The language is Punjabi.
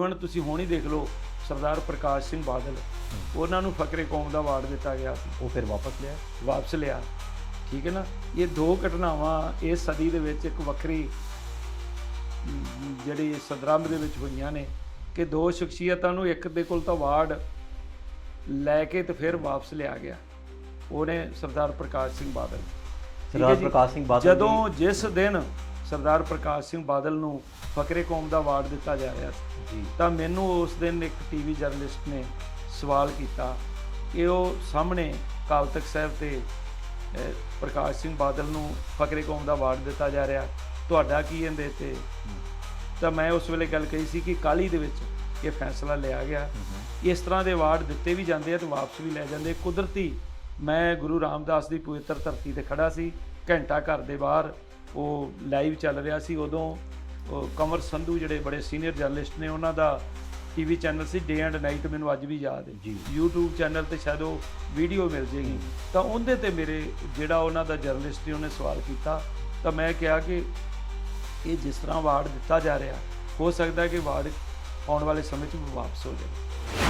ਹੁਣ ਤੁਸੀਂ ਹੁਣ ਹੀ ਦੇਖ ਲਓ ਸਰਦਾਰ ਪ੍ਰਕਾਸ਼ ਸਿੰਘ ਬਾਦਲ ਉਹਨਾਂ ਨੂੰ ਫਕਰੇ ਕੌਮ ਦਾ ਅਵਾਰਡ ਦਿੱਤਾ ਗਿਆ ਉਹ ਫਿਰ ਵਾਪਸ ਲਿਆ? ਵਾਪਸ ਲਿਆ। ਠੀਕ ਹੈ ਨਾ? ਇਹ ਦੋ ਘਟਨਾਵਾਂ ਇਸ ਸਦੀ ਦੇ ਵਿੱਚ ਇੱਕ ਵੱਖਰੀ ਜਿਹੜੀ ਸਦਰੰਭ ਦੇ ਵਿੱਚ ਹੋਈਆਂ ਨੇ ਕਿ ਦੋ ਸ਼ਖਸੀਅਤਾਂ ਨੂੰ ਇੱਕ ਦੇ ਕੋਲ ਤਾਂ ਅਵਾਰਡ ਲੈ ਕੇ ਤੇ ਫਿਰ ਵਾਪਸ ਲਿਆ ਗਿਆ। ਉਹਨੇ ਸਰਦਾਰ ਪ੍ਰਕਾਸ਼ ਸਿੰਘ ਬਾਦਲ। ਸਰਦਾਰ? ਪ੍ਰਕਾਸ਼ ਸਿੰਘ ਬਾਦਲ ਜਦੋਂ ਜਿਸ ਦਿਨ ਸਰਦਾਰ ਪ੍ਰਕਾਸ਼ ਸਿੰਘ ਬਾਦਲ ਨੂੰ ਫਕਰੇ ਕੌਮ ਦਾ ਅਵਾਰਡ ਦਿੱਤਾ ਜਾ ਰਿਹਾ ਸੀ। ਜੀ। ਤਾਂ ਮੈਨੂੰ ਉਸ ਦਿਨ ਇੱਕ ਟੀਵੀ ਜਰਨਲਿਸਟ ਨੇ ਸਵਾਲ ਕੀਤਾ ਕਿ ਉਹ ਸਾਹਮਣੇ ਅਕਾਲ ਤਖਤ ਸਾਹਿਬ ਤੇ ਪ੍ਰਕਾਸ਼ ਸਿੰਘ ਬਾਦਲ ਨੂੰ ਫਕਰੇ ਕੌਮ ਦਾ ਅਵਾਰਡ ਦਿੱਤਾ ਜਾ ਰਿਹਾ। ਤੁਹਾਡਾ ਕੀ ਇਹਦੇ ਤੇ? ਤਾਂ ਮੈਂ ਉਸ ਵੇਲੇ ਗੱਲ ਕਹੀ ਸੀ ਕਿ ਕਾਲੀ ਦੇ ਵਿੱਚ ਇਹ ਫੈਸਲਾ ਲਿਆ ਗਿਆ। ਇਸ ਤਰ੍ਹਾਂ ਦੇ ਅਵਾਰਡ ਦਿੱਤੇ ਵੀ ਜਾਂਦੇ ਆ ਤੇ ਵਾਪਸ ਵੀ ਲੈ ਜਾਂਦੇ ਕੁਦਰਤੀ ਮੈਂ ਗੁਰੂ ਰਾਮਦਾਸ ਦੀ ਪਵਿੱਤਰ ਧਰਤੀ ਤੇ ਖੜਾ ਸੀ। ਘੰਟਾ ਘਰ ਦੇ ਬਾਹਰ ਉਹ ਲਾਈਵ ਚੱਲ ਰਿਹਾ ਸੀ ਉਦੋਂ ਕਮਰ ਸੰਧੂ ਜਿਹੜੇ ਬੜੇ ਸੀਨੀਅਰ ਜਰਨਲਿਸਟ ਨੇ ਉਹਨਾਂ ਦਾ ਟੀਵੀ ਚੈਨਲ ਸੀ ਡੇ ਐਂਡ ਨਾਈਟ ਮੈਨੂੰ ਅੱਜ ਵੀ ਯਾਦ ਹੈ। ਜੀ। YouTube ਚੈਨਲ ਤੇ ਸ਼ਾਇਦ ਉਹ ਵੀਡੀਓ ਮਿਲ ਜੇਗੀ। ਤਾਂ ਉਹਦੇ ਤੇ ਮੇਰੇ ਜਿਹੜਾ ਉਹਨਾਂ ਦਾ ਜਰਨਲਿਸਟ ਸੀ ਉਹਨੇ ਸਵਾਲ ਕੀਤਾ। ਤਾਂ ਮੈਂ ਕਿਹਾ ਕਿ ਇਹ ਜਿਸ ਤਰ੍ਹਾਂ ਅਵਾਰਡ ਦਿੱਤਾ ਜਾ ਰਿਹਾ ਹੋ ਸਕਦਾ ਹੈ ਕਿ ਅਵਾਰਡ ਆਉਣ ਵਾਲੇ ਸਮੇਂ 'ਚ ਵਾਪਸ ਹੋ ਜਾਵੇ।